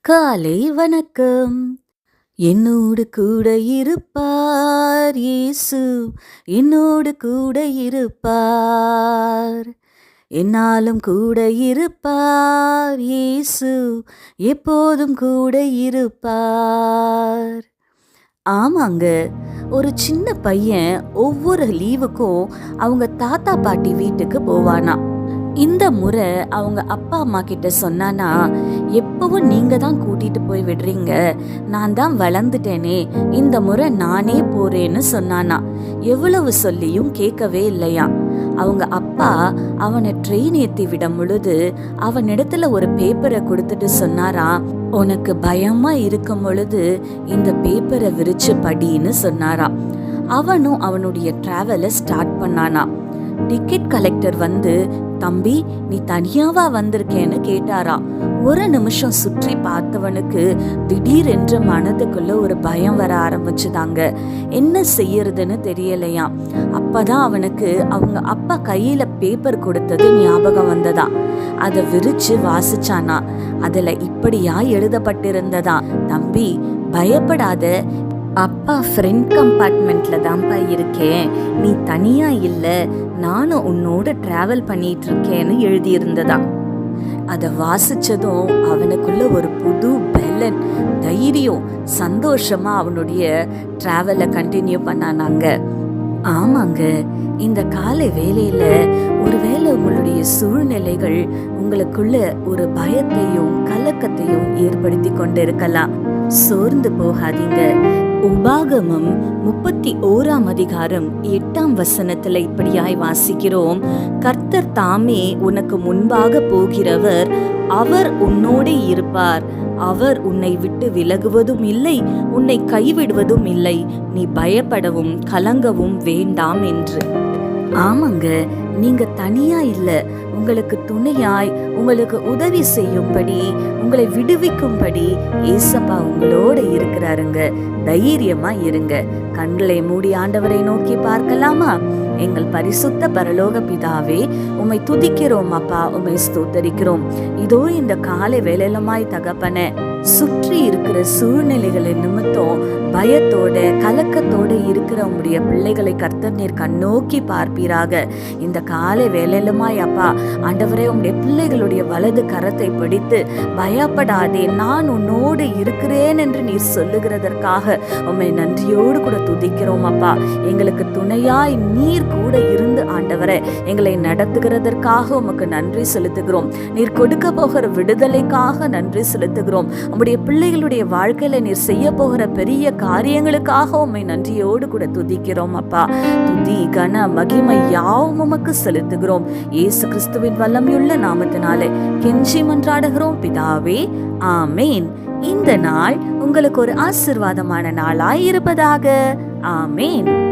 காலை வணக்கம். என்னோடு கூட இருப்பார் இயேசு. என்னோடு கூட இருப்பார். என்னாலும் கூட இருப்பார் இயேசு. எப்போதும் கூட இருப்பார். ஆமாங்க. ஒரு சின்ன பையன் ஒவ்வொரு லீவுக்கும் அவங்க தாத்தா பாட்டி வீட்டுக்கு போவானா இந்த முறை அவங்க அப்பா அம்மா கிட்ட சொன்னானா எப்பவும் நீங்க தான் கூட்டிட்டு போய் விடுறீங்க. நான் தான் வளர்ந்துட்டேனே. இந்த முறை நானே போறேன்னு சொன்னானா. எவ்வளவு சொல்லியும் கேட்கவே இல்லையா. அவங்க அப்பா அவனை ட்ரெயின் ஏத்தி விடும் பொழுது அவனிடத்துல ஒரு பேப்பரை கொடுத்துட்டு சொன்னாராம் உனக்கு பயமா இருக்கும் பொழுது இந்த பேப்பரை விரிச்சு படின்னு சொன்னாராம் அவனும் அவனுடைய டிராவலை ஸ்டார்ட் பண்ணானா. டிக்கெட் கலெக்டர் வந்து தம்பி நீ தனியாவா வந்திருக்கேன்னு கேட்டாராம் ஒரு நிமிஷம் சுற்றி பார்த்தவனுக்கு திடீரென்று மனதுக்குள்ள ஒரு பயம் வர ஆரம்பிச்சுதாங்க. என்ன செய்யறதுன்னு தெரியலையாம் அப்பதான் அவனுக்கு அவங்க அப்பா கையில பேப்பர் கொடுத்தது ஞாபகம் வந்ததா. அதை விரிச்சு வாசிச்சானா. அதுல இப்படியா எழுதப்பட்டிருந்ததா. தம்பி பயப்படாத. அப்பா ஃப்ரெண்ட் கம்பார்ட்மெண்ட்ல தான்ப்பா இருக்கேன். நீ தனியா இல்ல நானும் உன்னோட டிராவல் பண்ணிட்டு இருக்கேன்னு எழுதியிருந்ததா? அதை வாசிச்சதும் அவனுக்குள்ள ஒரு புது பெலன் தைரியம் சந்தோஷமா அவனுடைய டிராவலை கண்டினியூ பண்ணானாங்க. ஆமாங்க இந்த காலை வேலையில ஒருவேளை உங்களுடைய சூழ்நிலைகள் உங்களுக்குள்ள ஒரு பயத்தையும் கலக்கத்தையும் ஏற்படுத்தி கொண்டிருக்கலாம். சோர்ந்து போகாதீங்க. உபாகமம் முப்பத்தி ஓராம் அதிகாரம் எட்டாம் வசனத்துல இப்படியாய் வாசிக்கிறோம். கர்த்தர் தாமே உனக்கு முன்பாக போகிறவர் அவர் உன்னோடே இருப்பார். அவர் உன்னை விட்டு விலகுவதும் இல்லை உன்னை கைவிடுவதும் இல்லை. நீ பயப்படவும் கலங்கவும் வேண்டாம் என்று. ஆமாங்க நீங்க தனியா இல்ல. உங்களுக்கு துணையாய் உங்களுக்கு உதவி செய்யும்படி உங்களை விடுவிக்கும்படி ஏசப்பா உங்களோட இருக்கிறாருங்க. தைரியமா இருங்க. கண்களை மூடி ஆண்டவரை நோக்கி பார்க்கலாமா? எங்கள் பரிசுத்த பரலோக பிதாவே உம்மை துதிக்கிறோம் அப்பா. உம்மை ஸ்தோத்தரிக்கிறோம். இதோ இந்த காலை வேலையிலமாய் தகப்பன சுற்றி இருக்கிற சூழ்நிலைகளை நிமித்தம் பயத்தோட கலக்கத்தோட இருக்கிற உங்களுடைய பிள்ளைகளை கர்த்தர் நீர் கண்ணோக்கி பார்ப்பீராக. இந்த காலை வேலையிலுமாய் அப்பா ஆண்டவரே உங்களுடைய பிள்ளைகளுடைய வலது கரத்தை பிடித்து பயப்படாதே நான் உன்னோடு இருக்கிறேன் என்று நீர் சொல்லுகிறதற்காக உண்மை நன்றியோடு கூட துதிக்கிறோம் அப்பா. எங்களுக்கு துணையாய் நீர் கூட இருந்து ஆண்டவரே எங்களை நடத்துகிறதற்காக உமக்கு நன்றி செலுத்துகிறோம். நீர் கொடுக்க போகிற விடுதலைக்காக நன்றி செலுத்துகிறோம். உம்முடைய பிள்ளைகளுடைய வாழ்க்கையில நீர் செய்ய போகிற பெரிய காரியங்களுக்காக உம்மை நன்றியோடு கூட துதிக்கிறோம் அப்பா. துதி கன மகிமை யாவும் உமக்கு செலுத்துகிறோம். இயேசு கிறிஸ்துவின் வல்லமையுள்ள நாமத்தினாலே கெஞ்சி மன்றாடுகிறோம் பிதாவே ஆமேன். இந்த நாள் உங்களுக்கு ஒரு ஆசிர்வாதமான நாளாய் இருப்பதாக. ஆமேன்.